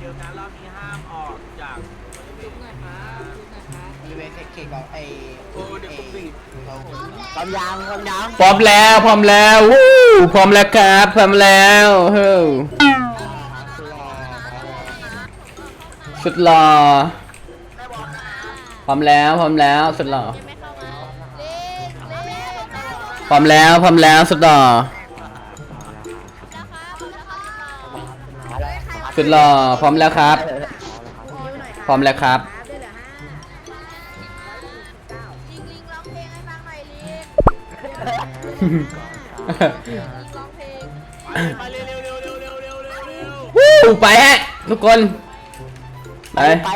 เดิมนะรอบนี้ห้ามออกจากบริเวณบริเวณเขตของไอ้โอ้เดี๋ยวผมบีบเราความยางความยางพร้อมแล้วพร้อมแล้ววู้พร้อมแล้วครับพร้อมแล้วเฮ้ยสุดหล่อพร้อมแล้วพร้อมแล้วสุดหล่อพร้อมแล้วพร้อมแล้วสุดหล่อ สุดหล่อพร้อมแล้วครับ พร้อมแล้วครับ ลิงลิงร้องเพลงให้ฟังหน่อยลิงลิงร้องเพลงมาเร็วเร็วเร็วเร็วเร็วเร็วเร็วเร็ววู้ไปฮะทุกคนไปไป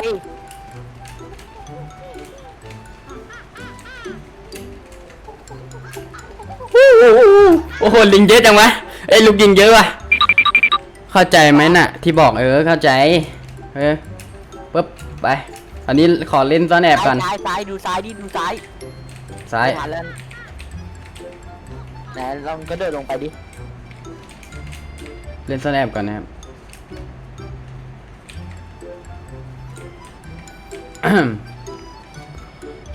วู้วู้วู้โอ้โหลิงเยอะจังวะเอ้ยลูกยิงเยอะว่ะ เข้าใจไหมน่ะ ที่บอกเออเข้าใจ เออปึ๊บไป อันนี้ขอเล่นซ่อนแอบก่อนซ้ายซ้ายดูซ้ายดิดูซ้ายซ้ายผ่านแล้วไหนลองกระโดดลงไปดิ เล่นซ่อนแอบก่อนนะครับ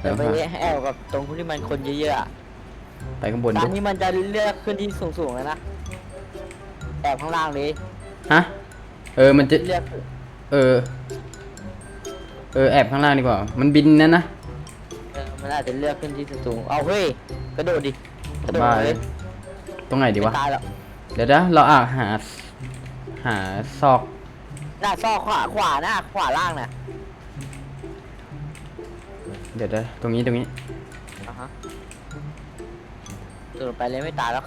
เดี๋ยวไปแอบกับตรงที่มันคนเยอะๆอะไปข้างบนตอดูนนี้มันจะเลือกขึ้นที่สูงๆแล้วนะแอบข้างล่างเลย ฮะ เออ มันจะเลือกเออ เออ แอบข้างล่างดีกว่า มันบินนั่นนะ เออมันอาจจะเลือกขึ้นที่สูงๆเอาเฮ้ยกระโดดดิกระโดดบ้าเลเลยยตรงไหนดีวะ ไม่ตายหรอกเดี๋ยวนะเราอะหา หาซอก หน้าซอกขวาขวาหน้าขวาล่างน่ะเดี๋ยวนะตรงนี้ตรงนี้ อ่าฮะโดดไปเลยไม่ตายแล้ว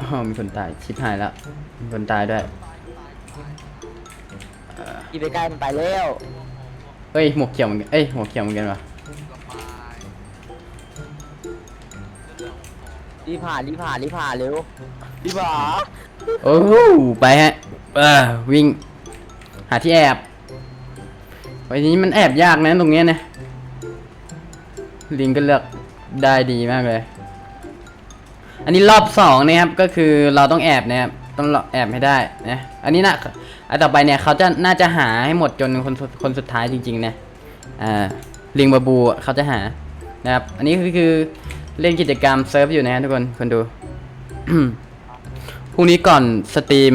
อ๋อมีคนตายชิบหายแล้วมีคนตายด้วยอีไปใกล้มันไปแล้วเอ้ยหมวกเขียวเหมือนกันเอ้ยหมวกเขียวเหมือนกันวะรีบผ่านรีบผ่านรีบผ่านเร็วรีบผ่านโอ้โหไปฮะเออวิ่ง หาที่แอบวันนี้มันแอบยากนะตรงเนี้ยนะลิงก็เลือกได้ดีมากเลย อันนี้รอบสองนะครับก็คือเราต้องแอบนะครับต้องแอบให้ได้นะอันนี้นะอันต่อไปเนี่ยเขาจะน่าจะหาให้หมดจนคนคนสุดท้ายจริงๆนะอ่าลิงบาบูเขาจะหานะครับ อันนี้คือคือเล่นกิจกรรมเซิร์ฟอยู่นะทุกคนคนดูพรุ่งนี้ก่อนสตรีม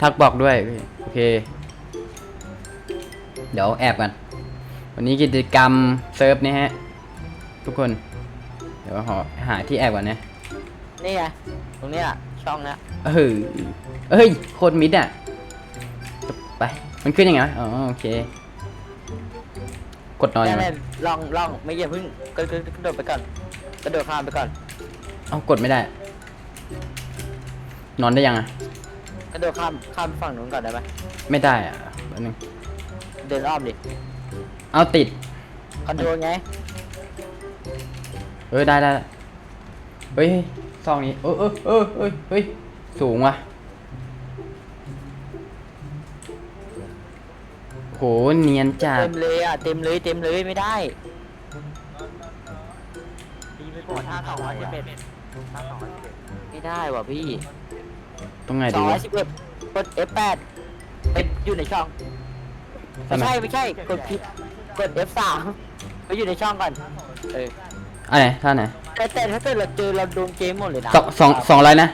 ทักบอกด้วยโอเค เดี๋ยวแอบกัน วันนี้กิจกรรมเซิร์ฟนี่ฮะทุกคน เดี๋ยวหาหาที่แอบก่อนนะ นี่ไงตรงเนี้ยช่องเนี้ยเออเอ้ยโคตรมิดอะ ไป มันขึ้นยังไงวะอ๋อโอเค กดนอนแน่ยังไงแน่ลองลองไม่อย่าเพิ่งกระกระกระโดดไปก่อนกระโดดข้ามไปก่อนเอ้ากดไม่ได้ นอนได้ยังอะ กระโดดข้ามข้ามไปฝั่งนู้นก่อนได้ไหมไม่ได้อะแป๊บนึงเดินอ้อมดิเอาติด คอนโทรลไง เออได้ได้ได้เฮ้ย ซองนี้ เออเออเออเออเฮ้ย สูงว่ะโห เนียนจัด เต็มเลยอะ เต็มเลย เต็มเลยไม่ได้ดีไปก่อนท่าสองร้อยสิบเอ็ดท่าสองร้อยสิบเอ็ดไม่ได้ว่ะพี่ตรงไหนสดีองร้อวะยสิบเอ็ดกด F8 ไปอยู่ในช่องทำไม่ไมใช่ไม่ใช่กดผิดกด F3 ไปอยู่ในช่องก่อน เออ อะไรท่าไหน แต่แต่ถ้าเกิดเราเจอเราโดนเกมหมดเลยนะสองสองสองร้อยนะ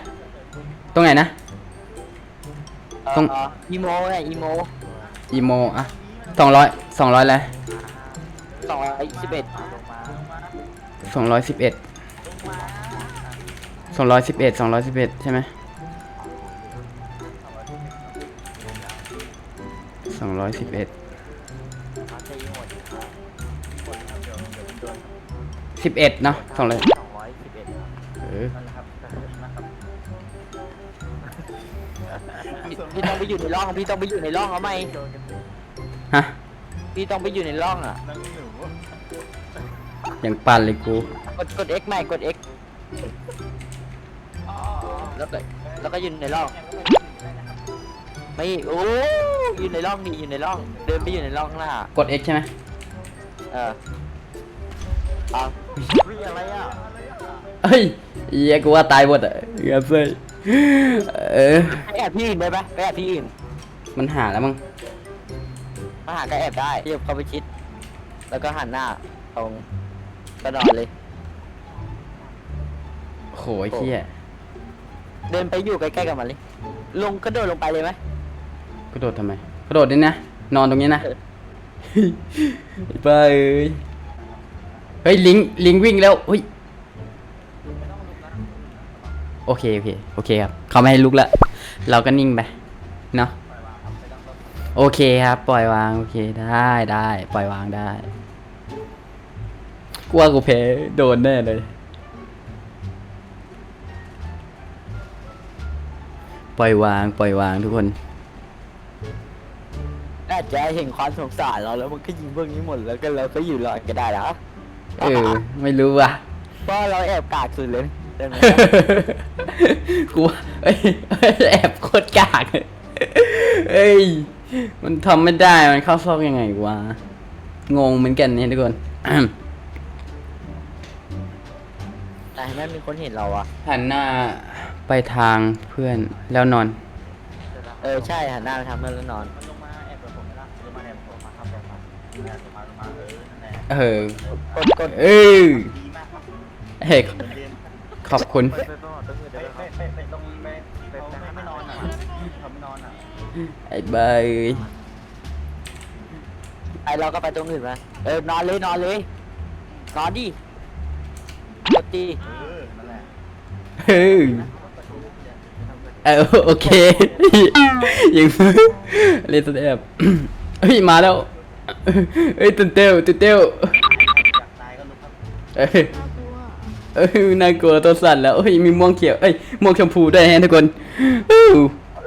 ตรงไหนนะตรงเอ่ออีโมเนี่ยอีโมอีโมอะสองร้อยสองร้อยแล้วสองร้อยสิบเอ็ดสองร้อยสิบเอ็ดสองร้อยสิบเอ็ดสองร้อยสิบเอ็ดใช่ไหมสองร้อยสิบเอ็ด สิบเอ็ดเนาะสองร้อยสองร้อยสิบเอ็ดเออนั่นแหละครับนะครับพี่ต้องไปอยู่ในร่องพี่ต้องไปอยู่ในร่องเอาไหมโดนกันเลยฮะพี่ต้องไปอยู่ในร่องอะนั่งหนูอย่างปั่นเลยกูกดกด X ใหม่กด X แล้วก็แล้วก็อยู่ในร่อง ไม่โอ้อยู่ในร่องดิอยู่ในร่อง เดินไปอยู่ในร่องข้างหน้ากด X ใช่ไหมเออเอา วิ่งอะไรอะเฮ้ยเหี้ยกูว่าตายหมดอะเงี้ยเซ่ยเออไปแอบที่อื่นได้ปะไปแอบที่อื่นมันหาแล้วมั้งมาหาก็แอบได้เทียบเข้าไปชิด แล้วก็หันหน้าตรงก็นอนเลย โหไอ้เหี้ยเดินไปอยู่ใกล้ๆกับมันเลย ลงกระโดดลงไปเลยไหมกระโดดทำไมกระโดดดินะนอนตรงนี้นะเออไอ้บ้าเอ้ย เฮ้ยลิงลิงวิ่งแล้วเฮ้ยโอเคโอเคโอเคครับเขาไม่ให้ลุกละเราก็นิ่งไปเนาะโอเคครับ ปล่อยวางโอเคได้ได้ปล่อยวางได้กลัวกูแพ้โดนแน่เลย ปล่อยวาง ปล่อยวางทุกคนอาจจะเห็นความสงสารเราแล้วมันก็ยิงพวกนี้หมดแล้วก็เราก็อยู่รอดก็ได้แล้ว เออ ไม่รู้ว่ะเพราะเราแอบกากสุดเลยใช่ไหมกูว่าเอ้ยแอบโคตรกากเลยเอ้ย มันทำไม่ได้ มันเข้าซอกยังไงวะ งงเหมือนกันเนี่ยทุกคน แต่ให้แม่มีคนเห็นเราอะหันหน้าไปทางเพื่อนแล้วนอน เออใช่หันหน้าไปทำเพื่อนแล้วนอน เออกดกดเออดีมากครับเฮ้ยเหมือนเรียนขอบคุณ ไปไปไปไปไปไปไปตรงไปไปเขาไม่นอนอะเขาไม่นอนอะไอ้บ้าเอ้ยไอเราก็ไปตรงอื่นมาเออนอนเลยนอนเลยนอนดิกดดีเออนั่นแหละเฮ้ยเออโอเคยิงเล่นสแตปเฮ้ยมาแล้ว เฮ้ยตุนเต้วตุนเต้วอยากตายก็ลุกครับเอ้ยเอ้ยน่ากลัวตัวสั่นแล้วเอ้ยมีม่วงเขียวเอ้ยม่วงชมพูด้วยฮะทุกคนอู้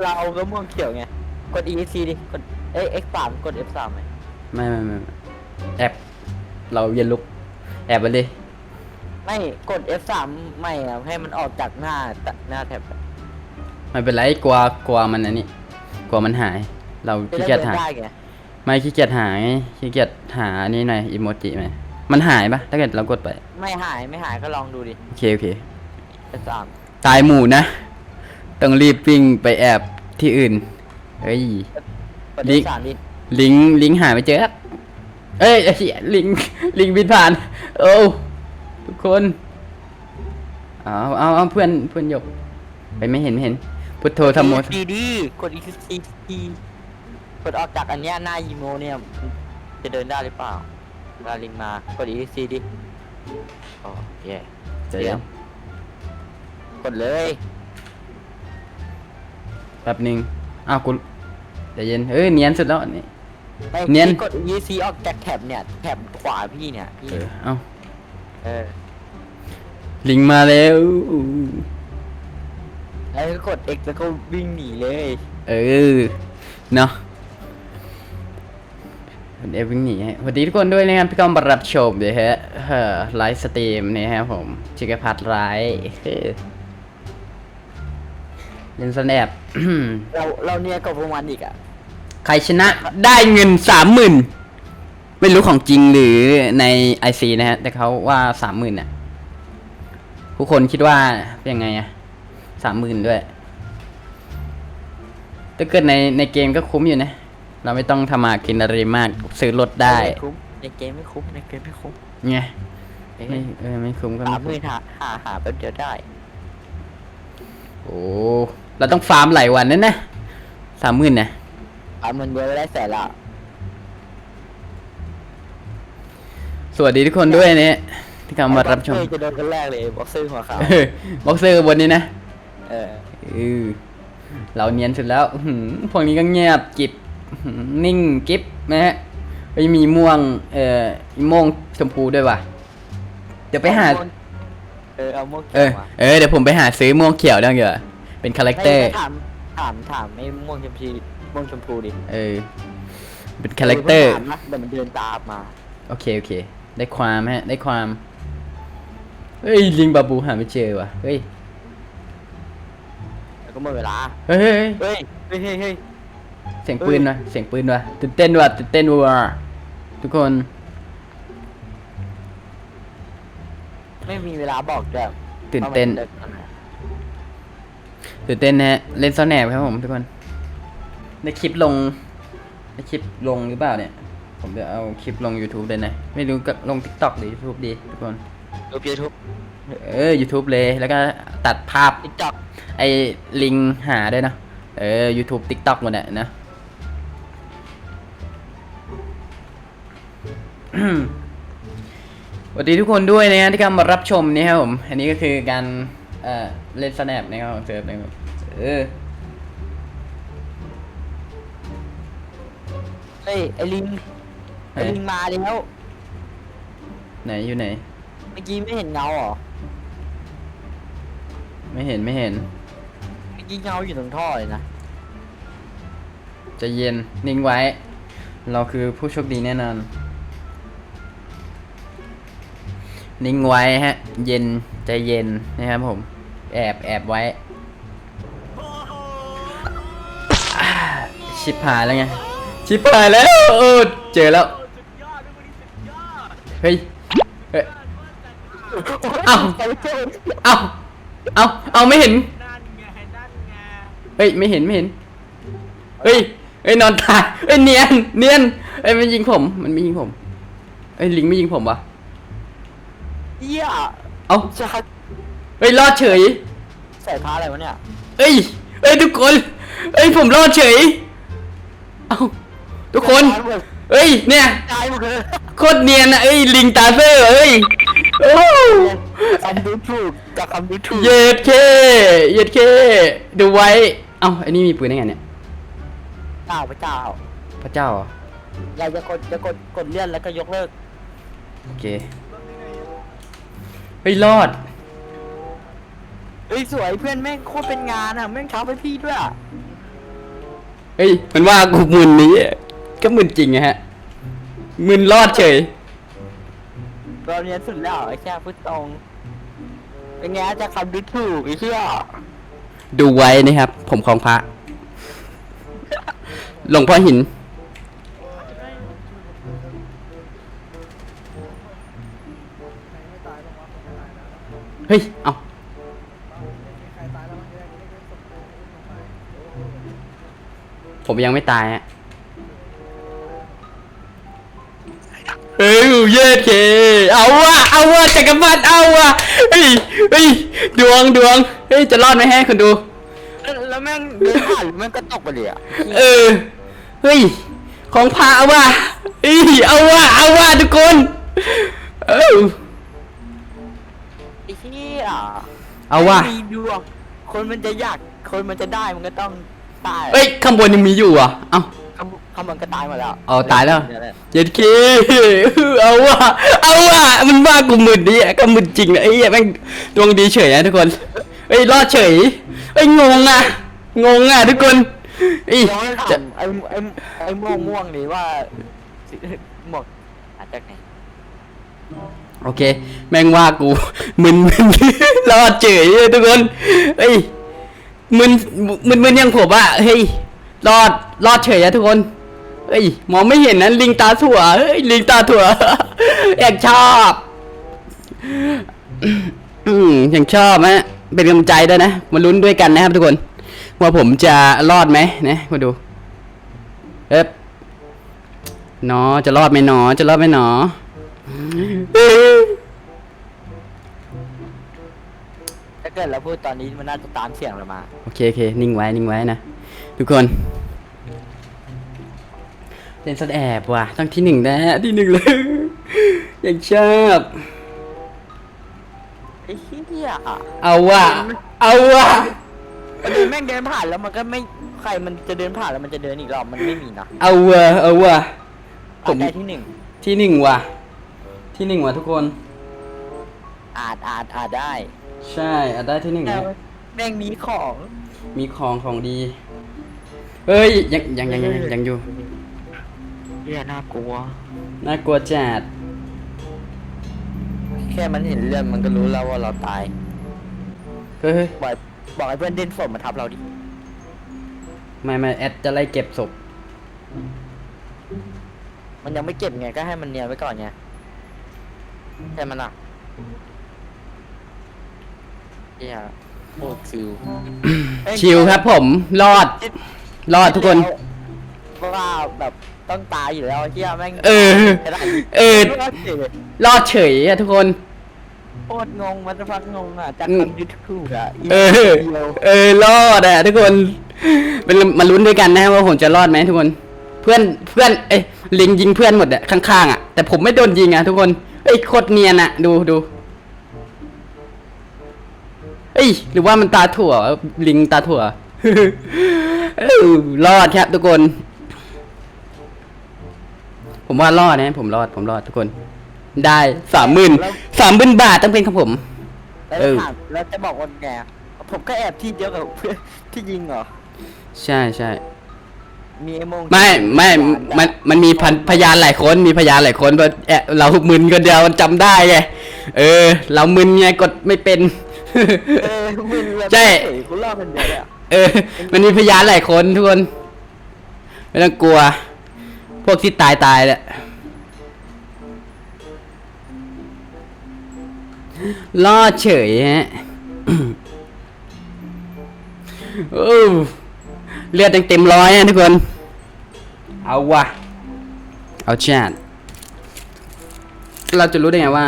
เราก็ม่วงเขียวไง กด ESC ดิ กดเอ้ย X3 กด F3 ไหมไม่ไม่ไม่ไม่แอบเราเย็นลุก แอบไปเลยไม่ กด F3 ไม่อะให้มันออกจากหน้าหน้าแท็บอะไม่เป็นไรกลัวกลัวมันอันนี้กลัวมันหาย เราจะขี้ได้เกียจเดินหาได้ไง ไม่ขี้เกียจหายขี้เกียจหานี่หน่อยอีโมจิไหมมันหายปะถ้าเกิดเรากดไปไม่หายไม่หายก็ลองดูดิโอเคโอเค F3 ตายหมู่นะ ต้องรีบวิ่งไปแอบที่อื่นเฮ้ยกดลิง F3 ดิลิงลิงหาไม่เจอครับเอ้ยไอ้เหี้ยลิงลิงบินผ่านโอ้ทุกคนเอาเอาเอาเพื่อนเพื่อนหยกไปไม่เห็นไม่เห็นพุทโธธรรมโมดีดีกด ESC ก ดออกจากอันเนี้ยหน้าอีโมเนี่ยจะเดินได้หรือเปล่าเวลาลิงมากด ESC ดิโอ้แย่ใจเย็นกดเลยแป๊บหนึงอ้าวกูใจเย็นเอ้ยเนียนสุดแล้วอันนี่ไม่เนียน พี่กด ESC ออกจากแท็บเนี่ยแท็บขวาพี่เนี่ยพี่เออเอาเออลิงมาแล้ว แล้วก็กด X แล้วก็วิ่งหนีเลย เออเนาะ เดี๋ยววิ่งหนีฮะสวัสดีทุกคนด้วยนะครับพี่ก้องมารับชมเดี๋ยวฮะเอ่อไลฟ์สตรีมนี่ฮะผมชิคกี้พัดไลฟ์เฮ้ยเล่นสแนปเราเราเนี่ยกับพวกมันอีกอะ ใครชนะได้เงินสามหมื่นไม่รู้ของจริงหรือในไอซีนะฮะ แต่เขาว่าสามหมื่นน่ะ ทุกคนคิดว่าเป็นยังไงอะสามหมื่นด้วยถ้าเกิดในในเกมก็คุ้มอยู่นะ เราไม่ต้องทำมากินอะไรมาก ซื้อรถได้ม่คุ้มในเกมไม่คุ้มในเกมไม่คุ้มไงเอ้ยไม่เออไม่คุ้มก็หาไม่มืคุ้อมหาหาหาแป๊บเดียวได้โอ้เราต้องฟาร์มหลายวันนั่นนะสามหมื่นนะเอาเงินเดียวได้แสนละสวัสดีทุกคนด้วยเนี่ยที่เข้ามารับชมบ็อกเซอจะโดนคนแรกเลยบ็อกเซอร์หัวขาวเออบ็อกเซอร์บนนี้นะ เออเออเราเนียนสุดแล้วอื้อหือพวกนี้ก็เงียบกิบอื้อหือ นิ่งกิบนะฮะไม่มีม่วง เอ่อมีม่วงชมพูด้วยว่ะ เดี๋ยวไปหา เออเอาม่วงเอเขียอวมาเออเดี๋ยวผมไปหาซื้อม่วงเขียวได้เหรอเป็นคาแรคเตอร์ ไม่ถามถามถามไอ้ม่วงชมพูม่วงชมพูดิเออ เป็นคาแรคเตอร์ถามนะเดี๋ยวมันเดินตามมาโอเค โอเค ได้ความฮะ ได้ความ เฮ้ย ลิงบาบูหาไม่เจอว่ะ เฮ้ย แล้วก็หมดเวลา เฮ้ยเฮ้ยเฮ้ยเฮ้ยเฮ้ยเฮ้ยเฮ้ยเสียงปืนว่ะเสียงปืนว่ะตื่นเต้นว่ะตื่นเต้นว่ะทุกคน ไม่มีเวลาบอกด้วยตื่นเต้นว่ามัจะดิตื่นเต้นนะฮะเล่นซ่อนแอบครับผมทุกคนในคลิปลงในคลิปลงหรือเปล่าเนี่ย ผมจะเอาคลิปลง YouTube เลยนะ ไม่รู้ก็ลง TikTok หรือ YouTube ดีทุกคนรูปยูทูบเออ YouTube เลยแล้วก็ตัดภาพติ๊กต็อกไอ้ลิงหาด้วยนะเออ YouTube TikTok หมดแหละนะ สวัสดีทุกคนด้วยนะฮะที่เข้ามารับชมนี่ครับผม อันนี้ก็คือการเอ่อเล่นสแนปนะครับของเซิร์ฟนะครับเออเฮ้ยไอลิงไอไหนลิงมาแล้ว ไหนอยู่ไหน เมื่อกี้ไม่เห็นเงาเหรอ ไม่เห็นไม่เห็นเมื่อกี้เงาอยู่ตรงท่อเลยนะ ใจะเย็นนิ่งไว้ เราคือผู้โชคดีแน่นอน นิ่งไว้ฮะ เย็นใจเย็นนะครับผม แอบแอบไว้ ชิบหายแล้วไง ชิบหายแล้วเออเจอแล้ว เฮ้ย เฮ้ย เอ้า เอ้า เอาเอาไม่เห็น เฮ้ย ไม่เห็น ไม่เห็น เฮ้ย เฮ้ย นอนตาย เฮ้ย เนียน เนียน เฮ้ย มันยิงผม มันไม่ยิงผม เฮ้ย ลิงไม่ยิงผมวะ เหี้ยเอ้าจะเฮ้ยรอดเฉย ใส่ผ้าอะไรวะเนี่ยเฮ้ยเฮ้ยทุกคนเฮ้ยผมรอดเฉย เอ้าทุกคนเฮ้ยเนี่ย ตายหมดเลยโคตรเนียนอะเอ้ยลิงตาเซอร์เอ้ยโอ้คำดูถูกจากคำดูถูกเย็ดเคเย็ดเคดูไว้ เอ้าอันนี้มีปืนได้ไงเนี่ย เจ้าพระเจ้าพระเจ้าเหรอเราจะกดจะกดกดเลื่อนแล้วก็ยกเลิก โอเคเฮ้ยรอด เฮ้ยสวยเพื่อนแม่งโคตรเป็นงานอะแม่งช้าไปพี่ด้วยอะเฮ้ยมันว่ากูมึนนี้ยก็มึนจริงอะฮะ มึนรอดเฉย เราเรียนสุดแล้วไอ้แค่พูดตรงเป็นไงจะคำดูถูกไอ้เชี่ยดูไว้นะครับ ผมของพระ หลวงพ่อหิน เฮ้ย เอาผมยังไม่ตายฮะเฮ้ยเย็ดเค เอาวะเอาวะจักรพรรดิเอาวะเฮ้ยเฮ้ยดวงดวงเฮ้ย จะรอดไหมฮะคุณดู แล้วแม่งเดินผ่านแม่งก็ตกไปเลยอะเออ เฮ้ย ของพระว่ะเฮ้ย เอาว่ะเอาว่ะทุกคน เออ เอาว่ะไม่มีดวงคนมันจะอยาก คนมันจะได้มันก็ต้องตายเอ้ยข้างบนยังมีอยู่อะเอาคำคำมันก็ตายหมาแล้วเอาตายแล้วเนี่ยหะเจ็ดเคเอาว่ะเอาว่ะมันว่ากูมึนดิก็มึนจริงนะไอ้เหี้ยแม่งดวงดีเฉยนะทุกคนเฮ้ยรอดเฉยเฮ้ยงงอะงงอะทุกคนเฮ้ยเดี๋ยวให้ถาจะ มไอ้ไอ้ไอ้ม่วงม่วงๆนี่ว่าหมวกอาจจะไหน โอเค แม่งว่ากูมึนมึนรอดเฉยทุกคนเฮ้ยมึนมึนมึนยังผมอะเฮ้ยรอดรอดเฉยอะทุกคนเฮ้ยมองไม่เห็นนะลิงตาถั่วเฮ้ยลิงตาถั่วแอกชอบอืมยังชอบฮะเป็นกำลังใจด้วยนะมาลุ้นด้วยกันนะครับทุกคน ว่าผมจะรอดไหมนะมาดูเอ๊บหนอจะรอดไหมหนอจะรอดไหมหนอ ถ้าเกิดเราพูดตอนนี้มันน่าจะตามเสียงเรามา โอเคโอเคนิ่งไว้นิ่งไว้นะ ทุกคนเล่นสดแอบว่ะต้องที่หนึ่งนะฮะที่หนึ่งเลยอย่างชอบไอ้เหี้ยเอาว่ะเอาว่ะมันเดินแม่งเดินผ่านแล้วมันก็ไม่ใครมันจะเดินผ่านแล้วมันจะเดินอีกรอบมันไม่มีนะเอาว่ะเอาว่ะผมอาจได้ที่หนึ่งที่หนึ่งว่ะ ที่หนึ่งว่ะทุกคน อาจอาจอาจได้ ใช่อาจได้ที่หนึ่งแต่นะแม่งมีของมีของของดี เอ้ยยังยังยังยังยังอยู่เหี้ยน่ากลัว น่ากลัวจัดแค่มันเห็นเลือดมันก็รู้แล้วว่าเราตายเฮ้ยเฮ้ยบอกบอกให้เพื่อนเด่นศพมาทับเราดิ ไม่ไม่แอดจะไล่เก็บศพมันยังไม่เก็บไงก็ให้มันเนียนไว้ก่อนไง ใช่มันอะเหี้ยโคตรชิวเอ้ยชิลครับผมรอด รอดทุกคน เพราะว่าแบบต้องตายอยู่แล้วเฮียแม่งเออจะได้เออโคตรเจ๋งรอดเฉยอะทุกคน โคตรงงมันจะพักงงอะจากอืมคำยูทูบอะเออเดียวเออ รอดอะทุกคน เป็นมาลุ้นด้วยกันนะว่าผมจะรอดไหมทุกคน เพื่อน เพื่อน เอ้ยลิงยิงเพื่อนหมดอะข้างๆอะแต่ผมไม่โดนยิงอะทุกคน เอ้ยโคตรเนียนอะดูดูเอ้ยหรือว่ามันตาถั่ว ลิงตาถั่วเออรอดครับทุกคน ผมว่ารอดนะผมรอดผมรอดทุกคน ได้สามหมื่นสามหมื่นบาทต้องเป็นของผม แล้วเออถามแล้วจะบอกว่าไงผมก็แอบที่เดียวกับเพื่อนที่ยิงเหรอ ใช่ใช่ มีไอ้โมงไม่ไม่มันมันมีพันพยานหลายคนมีพยานหลายคนว่าแอะเรามึนคนเดียวมันจำได้ไงเออ เรามึนไงกดไม่เป็น เออมึนเลยใช่เฮ้ยคุณรอดคนเดียวเลยอะเออ มันมีพยานหลายคนทุกคนไม่ต้องกลัว พวกที่ตายตายแหละรอดเฉยฮะ โอ้ เลือดยังเต็มร้อยนะทุกคน เอาวะเอาชาติเราจะรู้ได้ไงว่า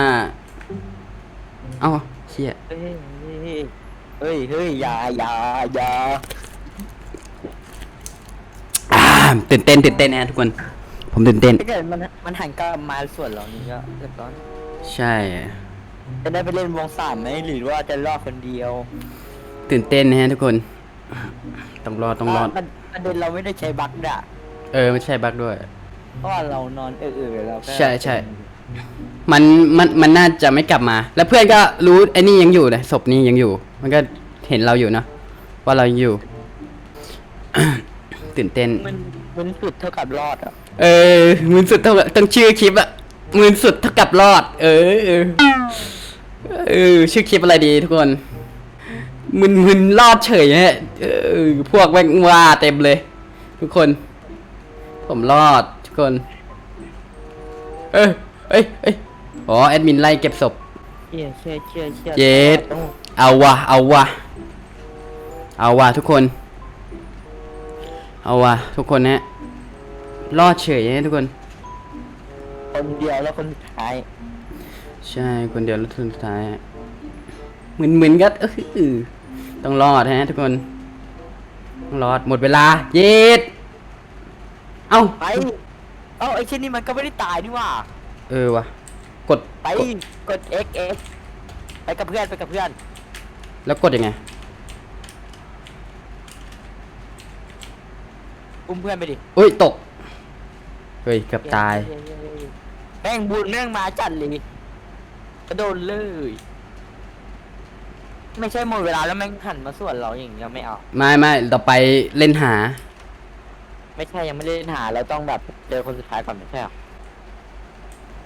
เอาเชี่ยเฮ้ยเฮ้ยเฮ้ยอย่าอย่าอย่าอ่าตื่นเต้นตื่นเต้นนะทุกคน ผมตื่นเต้น ถ้าเกิดมันมันหันกลับมาส่วนเรานี่ก็เรียบร้อยใช่ จะได้ไปเล่นวงสามไหมหรือว่าจะรอดคนเดียว ตื่นเต้นนะฮะทุกคน ต้องรอดต้องรอด ประประเด็นเราไม่ได้ใช้บัคด่ะเออไม่ใช่บั๊กด้วย เพราะว่าเรานอนเออเออเราก็ใช่ใช่ มันมันมันน่าจะไม่กลับมา แล้วเพื่อนก็รู้ไอ้นี่ยังอยู่เลยศพนี้ยังอยู่ มันก็เห็นเราอยู่เนอะว่าเรายังอยู่ ตื่นเต้น มันมันสุดเท่ากับรอดอะเออหมืนสุดเท่ากับต้องชื่อคลิปอะหมืนสุดเท่ากับรอด เออเออเออชื่อคลิปอะไรดีทุกคน มึนมึนรอดเฉยฮะเออพวกแม่งว่าเต็มเลย ทุกคน ผมรอดทุกคน เอยเอ้ยเอ้ยอ๋อแอดมินไล่เก็บศพ เชี่ยเชี่ยเชี่ยเชี่ยเจ็ด ต้องเอาวะเอาวะเอาวะทุกคน เอาวะทุกคนนะรอดเฉยฮะทุกคน คนเดียวแล้วคนสุดท้ายใช่คนเดียวแล้วสุดท้ายฮะมึนๆก็เออออ ต้องรอดฮะทุกคน ต้องรอดหมดเวลา เย็ด เอ้า ไป เอ้าไอ้เช่นนี้มันก็ไม่ได้ตายนี่หว่า เออวะกดไปกดกด X X ไปกับเพื่อนไปกับเพื่อน แล้วกดยังไง อุ้มเพื่อนไปดิอุ้ยตก เฮ้ยเกือบตาย แม่งบุญแม่งมาจัดเลยกระโดดเลย ไม่ใช่หมดเวลาแล้วแม่งหันมาส่วนเราอย่างเงี้ยไม่เอา ไม่ไม่ต่อไปเล่นหา ไม่ใช่ยังไม่ได้หาเราต้องแบบเจอคนสุดท้ายก่อนไม่ใช่หรอ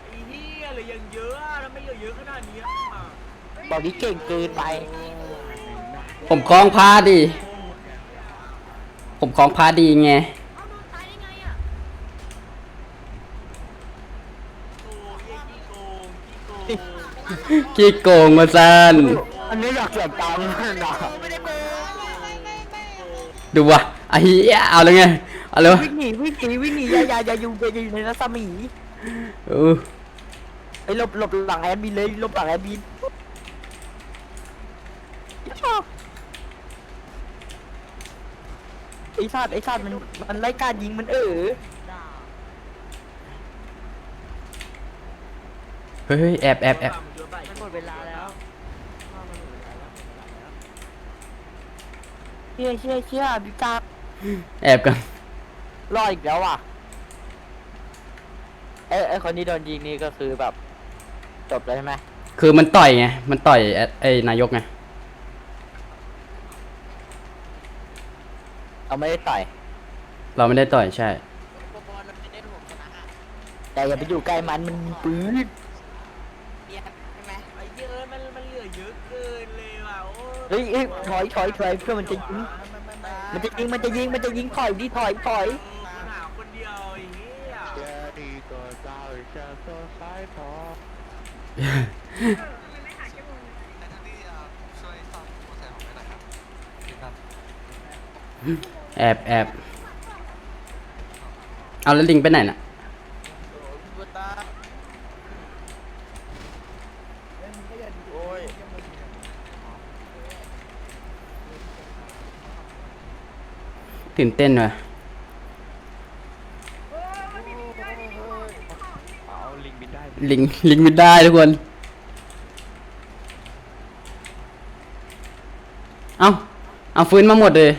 ไอ้เหี้ยเหลยยังเยอะอะแล้วไม่เหลือเยอะขนาดนี้อะบอกที่เก่งเกินไปผมคล้องผ้าดี ผมคล้องผ้าดีไง เอาโดนตายได้ไงอะโอ้ยขี้โกงขี้โกง ขี้โกงมาซัน อันนี้อยากเสียตังค์นะไม่ได้โกงไม่ไม่ไม่ดูวะไอ้เหี้ยเอาแล้วไงเอาเลยวะวิ่งหนีวิ่งหนีวิ่งหนีอย่าอย่าอย่าอยู่อย่าอยู่ในรัศมีเออไปหลบหลบหลังแอดมินเลยหลบหลังแอดมินไอ้ชาติไอ้ชาติมันมันไล่การยิงมันเออเฮ้ยเฮ้ยแอบแอบแอบ มันหมดเวลาแล้ว เชี่ยเชี่ยเชี่ยพี่กาแอบกันรอดอีกแล้วอะไอ้ไอ้คนที่โดนยิงนี่ก็คือแบบ จบแล้วใช่ไหมคือมันต่อยไง มันต่อยแอดไอ้นายกไง เอาไม่ได้ต่อยเราไม่ได้ต่อยใช่ แต่อย่าไปอยู่ใกล้มันมันมีปืนไอ้เหี้ยเอ้ยมันมันเหลือเยอะเกินเลย ว่ะโอ้เฮ้ยเฮ้ยถอยถอยถอยเพื่อมันจะยิง มันจะยิง มันจะยิง มันจะยิงถอยดิถอยถอยมันหาคนเดียวไอ้เหี้ยช่วยซ่อมมอเตอร์ไซค์ผมหน่อยครับแอบแอบเอาแล้วลิงไปไหนน่ะ ตื่นเต้นว่ะเอาลิงบินได้ลิงลิงไม่ได้ทุกคน เอาเอาฟื้นมาหมดเลย